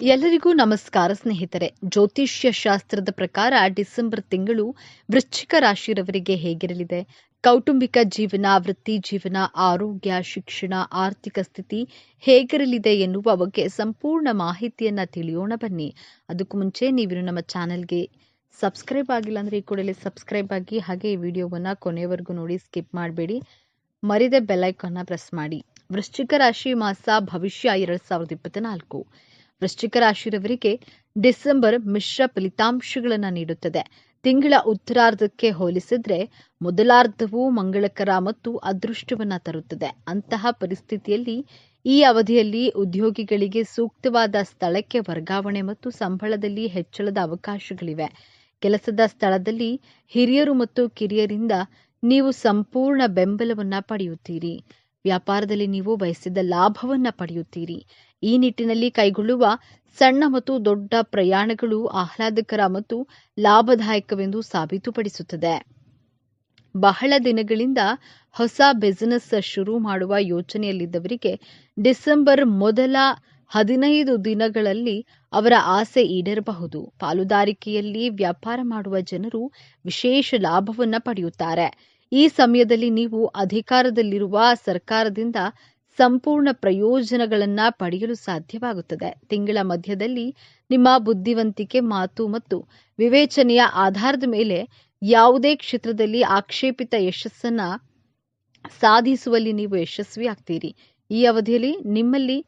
ಎಲ್ಲರಿಗೂ ನಮಸ್ಕಾರ ಸ್ನೇಹಿತರೆ. ಜ್ಯೋತಿಷ್ಯ ಶಾಸ್ತ್ರದ ಪ್ರಕಾರ ಡಿಸೆಂಬರ್ ತಿಂಗಳು ವೃಶ್ಚಿಕ ರಾಶಿಯವರಿಗೆ ಹೇಗಿರಲಿದೆ? ಕೌಟುಂಬಿಕ ಜೀವನ, ವೃತ್ತಿ ಜೀವನ, ಆರೋಗ್ಯ, ಶಿಕ್ಷಣ, ಆರ್ಥಿಕ ಸ್ಥಿತಿ ಹೇಗಿರಲಿದೆ ಎನ್ನುವ ಬಗ್ಗೆ ಸಂಪೂರ್ಣ ಮಾಹಿತಿಯನ್ನ ತಿಳಿಯೋಣ ಬನ್ನಿ. ಅದಕ್ಕೂ ಮುಂಚೆ ನೀವು ನಮ್ಮ ಚಾನೆಲ್ಗೆ ಸಬ್ಸ್ಕ್ರೈಬ್ ಆಗಿಲ್ಲ ಅಂದ್ರೆ ಈ ಕೂಡಲೇ ಸಬ್ಸ್ಕ್ರೈಬ್ ಆಗಿ ಹಾಗೆ ಈ ವಿಡಿಯೋವನ್ನ ಕೊನೆಯವರೆಗೂ ನೋಡಿ ಸ್ಕಿಪ್ ಮಾಡಬೇಡಿ. ಮರಿದ ಬೆಲ್ಲೈಕನ್ನ ಪ್ರೆಸ್ ಮಾಡಿ. ವೃಶ್ಚಿಕ ರಾಶಿ ಮಾಸ ಭವಿಷ್ಯ ಎರಡ್ ಸಾವಿರದ ಇಪ್ಪತ್ನಾಲ್ಕು. ವೃಶ್ಚಿಕ ರಾಶಿಯವರಿಗೆ ಡಿಸೆಂಬರ್ ಮಿಶ್ರ ಫಲಿತಾಂಶಗಳನ್ನು ನೀಡುತ್ತದೆ. ತಿಂಗಳ ಉತ್ತರಾರ್ಧಕ್ಕೆ ಹೋಲಿಸಿದ್ರೆ ಮೊದಲಾರ್ಧವು ಮಂಗಳಕರ ಮತ್ತು ಅದೃಷ್ಟವನ್ನ ತರುತ್ತದೆ. ಅಂತಹ ಪರಿಸ್ಥಿತಿಯಲ್ಲಿ ಈ ಅವಧಿಯಲ್ಲಿ ಉದ್ಯೋಗಿಗಳಿಗೆ ಸೂಕ್ತವಾದ ಸ್ಥಳಕ್ಕೆ ವರ್ಗಾವಣೆ ಮತ್ತು ಸಂಬಳದಲ್ಲಿ ಹೆಚ್ಚಳದ ಅವಕಾಶಗಳಿವೆ. ಕೆಲಸದ ಸ್ಥಳದಲ್ಲಿ ಹಿರಿಯರು ಮತ್ತು ಕಿರಿಯರಿಂದ ನೀವು ಸಂಪೂರ್ಣ ಬೆಂಬಲವನ್ನ ಪಡೆಯುತ್ತೀರಿ. ವ್ಯಾಪಾರದಲ್ಲಿ ನೀವು ಬಯಸಿದ ಲಾಭವನ್ನ ಪಡೆಯುತ್ತೀರಿ. ಈ ನಿಟ್ಟಿನಲ್ಲಿ ಕೈಗೊಳ್ಳುವ ಸಣ್ಣ ಮತ್ತು ದೊಡ್ಡ ಪ್ರಯಾಣಗಳು ಆಹ್ಲಾದಕರ ಮತ್ತು ಲಾಭದಾಯಕವೆಂದು ಸಾಬೀತುಪಡಿಸುತ್ತದೆ. ಬಹಳ ದಿನಗಳಿಂದ ಹೊಸ ಬಿಸಿನೆಸ್ ಶುರು ಮಾಡುವ ಯೋಚನೆಯಲ್ಲಿದ್ದವರಿಗೆ ಡಿಸೆಂಬರ್ ಮೊದಲ ಹದಿನೈದು ದಿನಗಳಲ್ಲಿ ಅವರ ಆಸೆ ಈಡೇರಬಹುದು. ಪಾಲುದಾರಿಕೆಯಲ್ಲಿ ವ್ಯಾಪಾರ ಮಾಡುವ ಜನರು ವಿಶೇಷ ಲಾಭವನ್ನು ಪಡೆಯುತ್ತಾರೆ. ಈ ಸಮಯದಲ್ಲಿ ನೀವು ಅಧಿಕಾರದಲ್ಲಿರುವ ಸರ್ಕಾರದಿಂದ ಸಂಪೂರ್ಣ ಪ್ರಯೋಜನಗಳನ್ನು ಪಡೆಯಲು ಸಾಧ್ಯವಾಗುತ್ತದೆ. ತಿಂಗಳ ಮಧ್ಯದಲ್ಲಿ ನಿಮ್ಮ ಬುದ್ಧಿವಂತಿಕೆ ಮಾತು ಮತ್ತು ವಿವೇಚನೆಯ ಆಧಾರದ ಮೇಲೆ ಯಾವುದೇ ಕ್ಷೇತ್ರದಲ್ಲಿ ಆಕ್ಷೇಪಿತ ಯಶಸ್ಸನ್ನ ಸಾಧಿಸುವಲ್ಲಿ ನೀವು ಯಶಸ್ವಿಯಾಗ್ತೀರಿ. ಈ ಅವಧಿಯಲ್ಲಿ ನಿಮ್ಮಲ್ಲಿ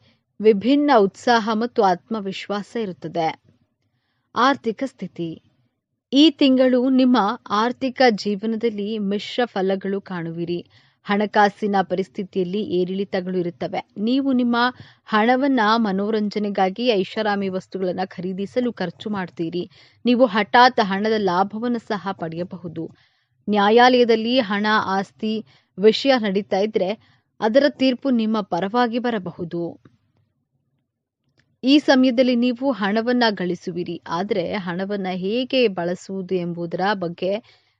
ವಿಭಿನ್ನ ಉತ್ಸಾಹ ಮತ್ತು ಆತ್ಮವಿಶ್ವಾಸ ಇರುತ್ತದೆ. ಆರ್ಥಿಕ ಸ್ಥಿತಿ. ಈ ತಿಂಗಳು ನಿಮ್ಮ ಆರ್ಥಿಕ ಜೀವನದಲ್ಲಿ ಮಿಶ್ರ ಫಲಗಳು ಕಾಣುವಿರಿ. ಹಣಕಾಸಿನ ಪರಿಸ್ಥಿತಿಯಲ್ಲಿ ಏರಿಳಿತಗಳು ಇರುತ್ತವೆ. ನೀವು ನಿಮ್ಮ ಹಣವನ್ನ ಮನೋರಂಜನೆಗಾಗಿ ಐಷಾರಾಮಿ ವಸ್ತುಗಳನ್ನು ಖರೀದಿಸಲು ಖರ್ಚು ಮಾಡ್ತೀರಿ. ನೀವು ಹಠಾತ್ ಹಣದ ಲಾಭವನ್ನು ಸಹ ಪಡೆಯಬಹುದು. ನ್ಯಾಯಾಲಯದಲ್ಲಿ ಹಣ ಆಸ್ತಿ ವಿಷಯ ನಡೀತಾ ಇದ್ರೆ ಅದರ ತೀರ್ಪು ನಿಮ್ಮ ಪರವಾಗಿ ಬರಬಹುದು. ಈ ಸಮಯದಲ್ಲಿ ನೀವು ಹಣವನ್ನ ಗಳಿಸುವಿರಿ. ಆದರೆ ಹಣವನ್ನ ಹೇಗೆ ಬಳಸುವುದು ಎಂಬುದರ ಬಗ್ಗೆ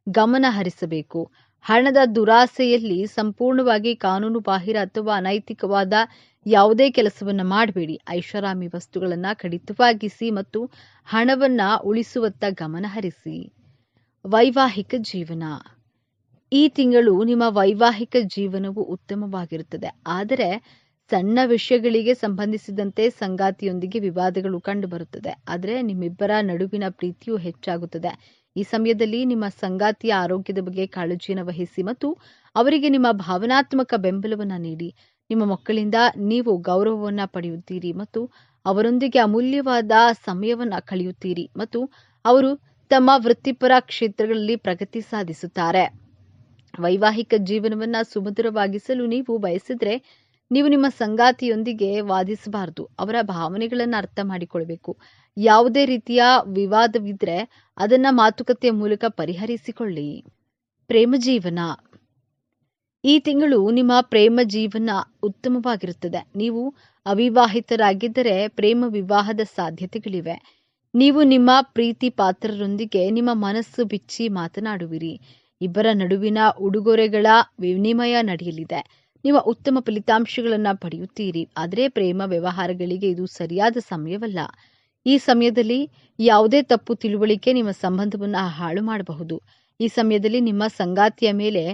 ಗಮನ ಹರಿಸಬೇಕು. ಹಣದ ದುರಾಸೆಯಲ್ಲಿ ಸಂಪೂರ್ಣವಾಗಿ ಕಾನೂನು ಬಾಹಿರ ಅಥವಾ ಅನೈತಿಕವಾದ ಯಾವುದೇ ಕೆಲಸವನ್ನ ಮಾಡಬೇಡಿ. ಐಷಾರಾಮಿ ವಸ್ತುಗಳನ್ನ ಕಡಿತವಾಗಿಸಿ ಮತ್ತು ಹಣವನ್ನ ಉಳಿಸುವತ್ತ ಗಮನ ಹರಿಸಿ. ವೈವಾಹಿಕ ಜೀವನ. ಈ ತಿಂಗಳು ನಿಮ್ಮ ವೈವಾಹಿಕ ಜೀವನವು ಉತ್ತಮವಾಗಿರುತ್ತದೆ. ಆದರೆ ಸಣ್ಣ ವಿಷಯಗಳಿಗೆ ಸಂಬಂಧಿಸಿದಂತೆ ಸಂಗಾತಿಯೊಂದಿಗೆ ವಿವಾದಗಳು ಕಂಡುಬರುತ್ತದೆ ಆದರೆ ನಿಮ್ಮಿಬ್ಬರ ನಡುವಿನ ಪ್ರೀತಿಯು ಹೆಚ್ಚಾಗುತ್ತದೆ. ಈ ಸಮಯದಲ್ಲಿ ನಿಮ್ಮ ಸಂಗಾತಿಯ ಆರೋಗ್ಯದ ಬಗ್ಗೆ ಕಾಳಜಿಯನ್ನು ವಹಿಸಿ ಮತ್ತು ಅವರಿಗೆ ನಿಮ್ಮ ಭಾವನಾತ್ಮಕ ಬೆಂಬಲವನ್ನು ನೀಡಿ. ನಿಮ್ಮ ಮಕ್ಕಳಿಂದ ನೀವು ಗೌರವವನ್ನು ಪಡೆಯುತ್ತೀರಿ ಮತ್ತು ಅವರೊಂದಿಗೆ ಅಮೂಲ್ಯವಾದ ಸಮಯವನ್ನು ಕಳೆಯುತ್ತೀರಿ ಮತ್ತು ಅವರು ತಮ್ಮ ವೃತ್ತಿಪರ ಕ್ಷೇತ್ರಗಳಲ್ಲಿ ಪ್ರಗತಿ ಸಾಧಿಸುತ್ತಾರೆ. ವೈವಾಹಿಕ ಜೀವನವನ್ನ ಸುಮಧುರವಾಗಿಸಲು ನೀವು ಬಯಸಿದ್ರೆ ನೀವು ನಿಮ್ಮ ಸಂಗಾತಿಯೊಂದಿಗೆ ವಾದಿಸಬಾರದು. ಅವರ ಭಾವನೆಗಳನ್ನು ಅರ್ಥ ಮಾಡಿಕೊಳ್ಬೇಕು. ಯಾವುದೇ ರೀತಿಯ ವಿವಾದವಿದ್ರೆ ಅದನ್ನ ಮಾತುಕತೆಯ ಮೂಲಕ ಪರಿಹರಿಸಿಕೊಳ್ಳಿ. ಪ್ರೇಮ ಜೀವನ. ಈ ತಿಂಗಳು ನಿಮ್ಮ ಪ್ರೇಮ ಜೀವನ ಉತ್ತಮವಾಗಿರುತ್ತದೆ. ನೀವು ಅವಿವಾಹಿತರಾಗಿದ್ದರೆ ಪ್ರೇಮ ವಿವಾಹದ ಸಾಧ್ಯತೆಗಳಿವೆ. ನೀವು ನಿಮ್ಮ ಪ್ರೀತಿ ಪಾತ್ರರೊಂದಿಗೆ ನಿಮ್ಮ ಮನಸ್ಸು ಬಿಚ್ಚಿ ಮಾತನಾಡುವಿರಿ. ಇಬ್ಬರ ನಡುವಿನ ಉಡುಗೊರೆಗಳ ವಿನಿಮಯ ನಡೆಯಲಿದೆ. ನೀವು ಉತ್ತಮ ಫಲಿತಾಂಶಗಳನ್ನು ಪಡೆಯುತ್ತೀರಿ. ಆದರೆ ಪ್ರೇಮ ವ್ಯವಹಾರಗಳಿಗೆ ಇದು ಸರಿಯಾದ ಸಮಯವಲ್ಲ. ಈ ಸಮಯದಲ್ಲಿ ಯಾವುದೇ ತಪ್ಪು ತಿಳುವಳಿಕೆ ನಿಮ್ಮ ಸಂಬಂಧವನ್ನು ಹಾಳು ಮಾಡಬಹುದು. ಈ ಸಮಯದಲ್ಲಿ ನಿಮ್ಮ ಸಂಗಾತಿಯ ಮೇಲೆ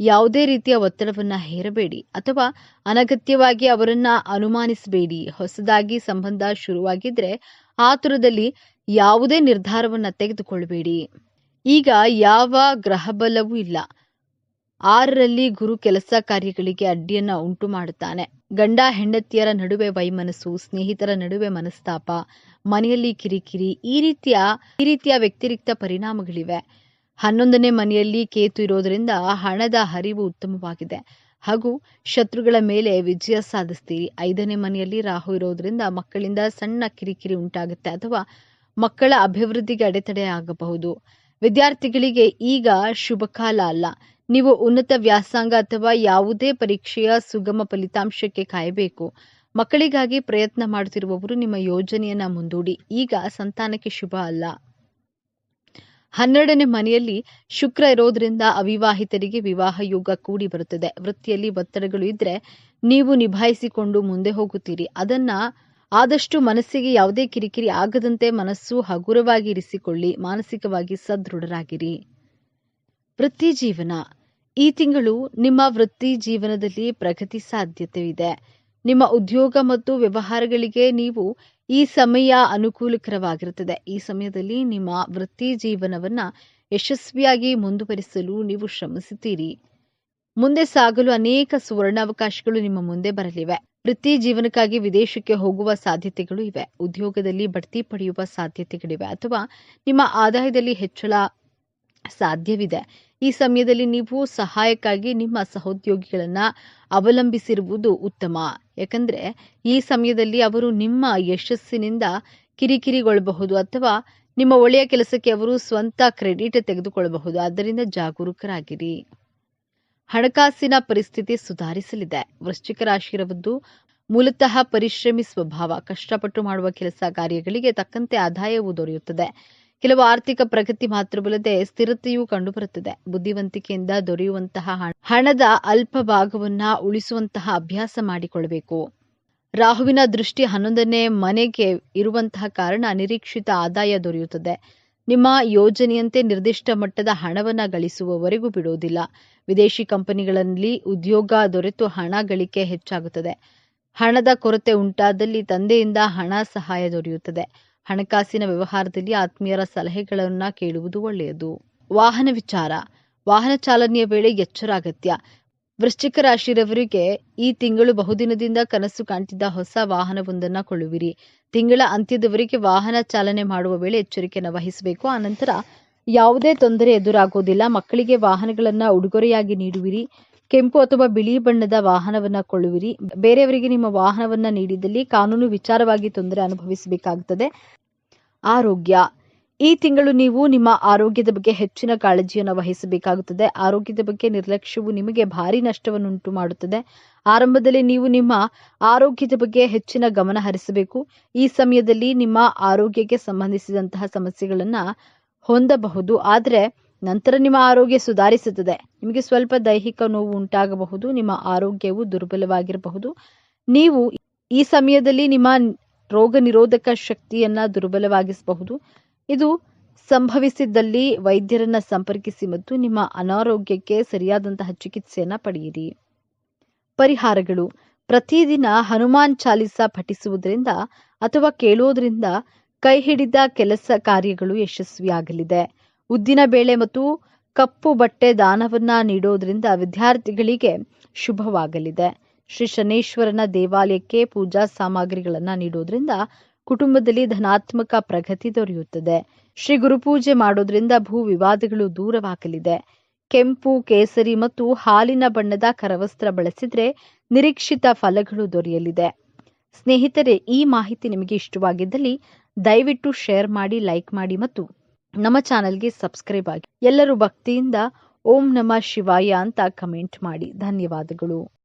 ಯಾವುದೇ ರೀತಿಯ ಒತ್ತಡವನ್ನ ಹೇರಬೇಡಿ. ಅಥವಾ ಅನಗತ್ಯವಾಗಿ ಅವರನ್ನ ಅನುಮಾನಿಸಬೇಡಿ. ಹೊಸದಾಗಿ ಸಂಬಂಧ ಶುರುವಾಗಿದ್ರೆ ಆತುರದಲ್ಲಿ ಯಾವುದೇ ನಿರ್ಧಾರವನ್ನ ತೆಗೆದುಕೊಳ್ಳಬೇಡಿ ಈಗ ಯಾವ ಗ್ರಹಬಲವೂ ಇಲ್ಲ. ಆರರಲ್ಲಿ ಗುರು ಕೆಲಸ ಕಾರ್ಯಗಳಿಗೆ ಅಡ್ಡಿಯನ್ನು ಉಂಟು ಮಾಡುತ್ತಾನೆ ಗಂಡ ಹೆಂಡತಿಯರ ನಡುವೆ ವೈಮನಸ್ಸು, ಸ್ನೇಹಿತರ ನಡುವೆ ಮನಸ್ತಾಪ, ಮನೆಯಲ್ಲಿ ಕಿರಿಕಿರಿ, ಈ ರೀತಿಯ ಈ ರೀತಿಯ ವ್ಯತಿರಿಕ್ತ ಪರಿಣಾಮಗಳಿವೆ. ಹನ್ನೊಂದನೇ ಮನೆಯಲ್ಲಿ ಕೇತು ಇರೋದ್ರಿಂದ ಹಣದ ಹರಿವು ಉತ್ತಮವಾಗಿದೆ. ಹಾಗೂ ಶತ್ರುಗಳ ಮೇಲೆ ವಿಜಯ ಸಾಧಿಸ್ತೀರಿ. ಐದನೇ ಮನೆಯಲ್ಲಿ ರಾಹು ಇರೋದ್ರಿಂದ ಮಕ್ಕಳಿಂದ ಸಣ್ಣ ಕಿರಿಕಿರಿ ಉಂಟಾಗುತ್ತೆ ಅಥವಾ ಮಕ್ಕಳ ಅಭಿವೃದ್ಧಿಗೆ ಅಡೆತಡೆ ಆಗಬಹುದು. ವಿದ್ಯಾರ್ಥಿಗಳಿಗೆ ಈಗ ಶುಭ ಕಾಲ ಅಲ್ಲ. ನೀವು ಉನ್ನತ ವ್ಯಾಸಂಗ ಅಥವಾ ಯಾವುದೇ ಪರೀಕ್ಷೆಯ ಸುಗಮ ಫಲಿತಾಂಶಕ್ಕೆ ಕಾಯಬೇಕು. ಮಕ್ಕಳಿಗಾಗಿ ಪ್ರಯತ್ನ ಮಾಡುತ್ತಿರುವವರು ನಿಮ್ಮ ಯೋಜನೆಯನ್ನ ಮುಂದೂಡಿ. ಈಗ ಸಂತಾನಕ್ಕೆ ಶುಭ ಅಲ್ಲ. ಹನ್ನೆರಡನೇ ಮನೆಯಲ್ಲಿ ಶುಕ್ರ ಇರೋದ್ರಿಂದ ಅವಿವಾಹಿತರಿಗೆ ವಿವಾಹ ಯೋಗ ಕೂಡಿ ಬರುತ್ತದೆ. ವೃತ್ತಿಯಲ್ಲಿ ಒತ್ತಡಗಳು ಇದ್ರೆ ನೀವು ನಿಭಾಯಿಸಿಕೊಂಡು ಮುಂದೆ ಹೋಗುತ್ತೀರಿ. ಅದನ್ನ ಆದಷ್ಟು ಮನಸ್ಸಿಗೆ ಯಾವುದೇ ಕಿರಿಕಿರಿ ಆಗದಂತೆ ಮನಸ್ಸು ಹಗುರವಾಗಿ ಇರಿಸಿಕೊಳ್ಳಿ. ಮಾನಸಿಕವಾಗಿ ಸದೃಢರಾಗಿರಿ. ವೃತ್ತಿ ಜೀವನ. ಈ ತಿಂಗಳು ನಿಮ್ಮ ವೃತ್ತಿ ಜೀವನದಲ್ಲಿ ಪ್ರಗತಿ ಸಾಧ್ಯತೆ ಇದೆ ನಿಮ್ಮ ಉದ್ಯೋಗ ಮತ್ತು ವ್ಯವಹಾರಗಳಿಗೆ ನೀವು ಈ ಸಮಯ ಅನುಕೂಲಕರವಾಗಿರುತ್ತದೆ. ಈ ಸಮಯದಲ್ಲಿ ನಿಮ್ಮ ವೃತ್ತಿ ಜೀವನವನ್ನ ಯಶಸ್ವಿಯಾಗಿ ಮುಂದುವರಿಸಲು ನೀವು ಶ್ರಮಿಸುತ್ತೀರಿ. ಮುಂದೆ ಸಾಗಲು ಅನೇಕ ಸುವರ್ಣಾವಕಾಶಗಳು ನಿಮ್ಮ ಮುಂದೆ ಬರಲಿವೆ. ವೃತ್ತಿ ಜೀವನಕ್ಕಾಗಿ ವಿದೇಶಕ್ಕೆ ಹೋಗುವ ಸಾಧ್ಯತೆಗಳು ಇವೆ. ಉದ್ಯೋಗದಲ್ಲಿ ಬಡ್ತಿ ಪಡೆಯುವ ಸಾಧ್ಯತೆಗಳಿವೆ. ಅಥವಾ ನಿಮ್ಮ ಆದಾಯದಲ್ಲಿ ಹೆಚ್ಚಳ ಸಾಧ್ಯವಿದೆ. ಈ ಸಮಯದಲ್ಲಿ ನೀವು ಸಹಾಯಕ್ಕಾಗಿ ನಿಮ್ಮ ಸಹೋದ್ಯೋಗಿಗಳನ್ನ ಅವಲಂಬಿಸಿರುವುದು ಉತ್ತಮ. ಯಾಕಂದ್ರೆ ಈ ಸಮಯದಲ್ಲಿ ಅವರು ನಿಮ್ಮ ಯಶಸ್ಸಿನಿಂದ ಕಿರಿಕಿರಿಗೊಳ್ಳಬಹುದು ಅಥವಾ ನಿಮ್ಮ ಒಳ್ಳೆಯ ಕೆಲಸಕ್ಕೆ ಅವರು ಸ್ವಂತ ಕ್ರೆಡಿಟ್ ತೆಗೆದುಕೊಳ್ಳಬಹುದು. ಆದ್ದರಿಂದ ಜಾಗರೂಕರಾಗಿರಿ. ಹಣಕಾಸಿನ ಪರಿಸ್ಥಿತಿ ಸುಧಾರಿಸಲಿದೆ. ವೃಶ್ಚಿಕ ರಾಶಿರವದ್ದು ಮೂಲತಃ ಪರಿಶ್ರಮಿ ಸ್ವಭಾವ. ಕಷ್ಟಪಟ್ಟು ಮಾಡುವ ಕೆಲಸ ಕಾರ್ಯಗಳಿಗೆ ತಕ್ಕಂತೆ ಆದಾಯವು ದೊರೆಯುತ್ತದೆ. ಕೆಲವು ಆರ್ಥಿಕ ಪ್ರಗತಿ ಮಾತ್ರವಲ್ಲದೆ ಸ್ಥಿರತೆಯೂ ಕಂಡುಬರುತ್ತದೆ. ಬುದ್ಧಿವಂತಿಕೆಯಿಂದ ದೊರೆಯುವಂತಹ ಹಣದ ಅಲ್ಪ ಭಾಗವನ್ನ ಉಳಿಸುವಂತಹ ಅಭ್ಯಾಸ ಮಾಡಿಕೊಳ್ಳಬೇಕು. ರಾಹುವಿನ ದೃಷ್ಟಿ ಹನ್ನೊಂದನೇ ಮನೆಗೆ ಇರುವಂತಹ ಕಾರಣ ನಿರೀಕ್ಷಿತ ಆದಾಯ ದೊರೆಯುತ್ತದೆ. ನಿಮ್ಮ ಯೋಜನೆಯಂತೆ ನಿರ್ದಿಷ್ಟ ಮಟ್ಟದ ಹಣವನ್ನ ಗಳಿಸುವವರೆಗೂ ಬಿಡುವುದಿಲ್ಲ. ವಿದೇಶಿ ಕಂಪನಿಗಳಲ್ಲಿ ಉದ್ಯೋಗ ದೊರೆತು ಹಣ ಗಳಿಕೆ ಹೆಚ್ಚಾಗುತ್ತದೆ. ಹಣದ ಕೊರತೆ ಉಂಟಾದಲ್ಲಿ ತಂದೆಯಿಂದ ಹಣ ಸಹಾಯ ದೊರೆಯುತ್ತದೆ. ಹಣಕಾಸಿನ ವ್ಯವಹಾರದಲ್ಲಿ ಆತ್ಮೀಯರ ಸಲಹೆಗಳನ್ನ ಕೇಳುವುದು ಒಳ್ಳೆಯದು. ವಾಹನ ವಿಚಾರ. ವಾಹನ ಚಾಲನೆಯ ವೇಳೆ ಎಚ್ಚರ ಅಗತ್ಯ. ವೃಶ್ಚಿಕ ರಾಶಿರವರಿಗೆ ಈ ತಿಂಗಳು ಬಹುದಿನದಿಂದ ಕನಸು ಕಾಣ್ತಿದ್ದ ಹೊಸ ವಾಹನವೊಂದನ್ನ ಕೊಳ್ಳುವಿರಿ. ತಿಂಗಳ ಅಂತ್ಯದವರೆಗೆ ವಾಹನ ಚಾಲನೆ ಮಾಡುವ ವೇಳೆ ಎಚ್ಚರಿಕೆಯನ್ನು ವಹಿಸಬೇಕು. ಆನಂತರ ಯಾವುದೇ ತೊಂದರೆ ಎದುರಾಗೋದಿಲ್ಲ. ಮಕ್ಕಳಿಗೆ ವಾಹನಗಳನ್ನ ಉಡುಗೊರೆಯಾಗಿ ನೀಡುವಿರಿ. ಕೆಂಪು ಅಥವಾ ಬಿಳಿ ಬಣ್ಣದ ವಾಹನವನ್ನ ಕೊಳ್ಳುವಿರಿ. ಬೇರೆಯವರಿಗೆ ನಿಮ್ಮ ವಾಹನವನ್ನ ನೀಡಿದಲ್ಲಿ ಕಾನೂನು ವಿಚಾರವಾಗಿ ತೊಂದರೆ ಅನುಭವಿಸಬೇಕಾಗುತ್ತದೆ ಆರೋಗ್ಯ. ಈ ತಿಂಗಳು ನೀವು ನಿಮ್ಮ ಆರೋಗ್ಯದ ಬಗ್ಗೆ ಹೆಚ್ಚಿನ ಕಾಳಜಿಯನ್ನು ವಹಿಸಬೇಕಾಗುತ್ತದೆ. ಆರೋಗ್ಯದ ಬಗ್ಗೆ ನಿರ್ಲಕ್ಷ್ಯವು ನಿಮಗೆ ಭಾರಿ ನಷ್ಟವನ್ನುಂಟು ಮಾಡುತ್ತದೆ. ಆರಂಭದಲ್ಲಿ ನೀವು ನಿಮ್ಮ ಆರೋಗ್ಯದ ಬಗ್ಗೆ ಹೆಚ್ಚಿನ ಗಮನ ಹರಿಸಬೇಕು. ಈ ಸಮಯದಲ್ಲಿ ನಿಮ್ಮ ಆರೋಗ್ಯಕ್ಕೆ ಸಂಬಂಧಿಸಿದಂತಹ ಸಮಸ್ಯೆಗಳನ್ನು ಹೊಂದಬಹುದು. ಆದರೆ ನಂತರ ನಿಮ್ಮ ಆರೋಗ್ಯ ಸುಧಾರಿಸುತ್ತದೆ. ನಿಮಗೆ ಸ್ವಲ್ಪ ದೈಹಿಕ ನೋವು ಉಂಟಾಗಬಹುದು, ನಿಮ್ಮ ಆರೋಗ್ಯವು ದುರ್ಬಲವಾಗಿರಬಹುದು. ನೀವು ಈ ಸಮಯದಲ್ಲಿ ನಿಮ್ಮ ರೋಗ ನಿರೋಧಕ ಶಕ್ತಿಯನ್ನ ದುರ್ಬಲವಾಗಿಸಬಹುದು. ಇದು ಸಂಭವಿಸಿದ್ದಲ್ಲಿ ವೈದ್ಯರನ್ನ ಸಂಪರ್ಕಿಸಿ ಮತ್ತು ನಿಮ್ಮ ಅನಾರೋಗ್ಯಕ್ಕೆ ಸರಿಯಾದಂತಹ ಚಿಕಿತ್ಸೆಯನ್ನ ಪಡೆಯಿರಿ. ಪರಿಹಾರಗಳು. ಪ್ರತಿದಿನ ಹನುಮಾನ್ ಚಾಲಿಸ ಪಠಿಸುವುದರಿಂದ ಅಥವಾ ಕೇಳುವುದರಿಂದ ಕೈ ಹಿಡಿದ ಕೆಲಸ ಕಾರ್ಯಗಳು ಯಶಸ್ವಿಯಾಗಲಿದೆ. ಉದ್ದಿನ ಬೇಳೆ ಮತ್ತು ಕಪ್ಪು ಬಟ್ಟೆ ದಾನವನ್ನ ನೀಡೋದ್ರಿಂದ ವಿದ್ಯಾರ್ಥಿಗಳಿಗೆ ಶುಭವಾಗಲಿದೆ. ಶ್ರೀ ಶನೇಶ್ವರನ ದೇವಾಲಯಕ್ಕೆ ಪೂಜಾ ಸಾಮಗ್ರಿಗಳನ್ನ ನೀಡೋದ್ರಿಂದ ಕುಟುಂಬದಲ್ಲಿ ಧನಾತ್ಮಕ ಪ್ರಗತಿ ದೊರೆಯುತ್ತದೆ. ಶ್ರೀ ಗುರುಪೂಜೆ ಮಾಡೋದ್ರಿಂದ ಭೂ ವಿವಾದಗಳು ದೂರವಾಗಲಿದೆ. ಕೆಂಪು, ಕೇಸರಿ ಮತ್ತು ಹಾಲಿನ ಬಣ್ಣದ ಕರವಸ್ತ್ರ ಬಳಸಿದ್ರೆ ನಿರೀಕ್ಷಿತ ಫಲಗಳು ದೊರೆಯಲಿದೆ. ಸ್ನೇಹಿತರೆ, ಈ ಮಾಹಿತಿ ನಿಮಗೆ ಇಷ್ಟವಾಗಿದ್ದಲ್ಲಿ ದಯವಿಟ್ಟು ಶೇರ್ ಮಾಡಿ, ಲೈಕ್ ಮಾಡಿ ಮತ್ತು ನಮ್ಮ ಚಾನಲ್ಗೆ ಸಬ್ಸ್ಕ್ರೈಬ್ ಆಗಿ ಎಲ್ಲರೂ ಭಕ್ತಿಯಿಂದ ಓಂ ನಮ ಶಿವಾಯ ಅಂತ ಕಮೆಂಟ್ ಮಾಡಿ. ಧನ್ಯವಾದಗಳು.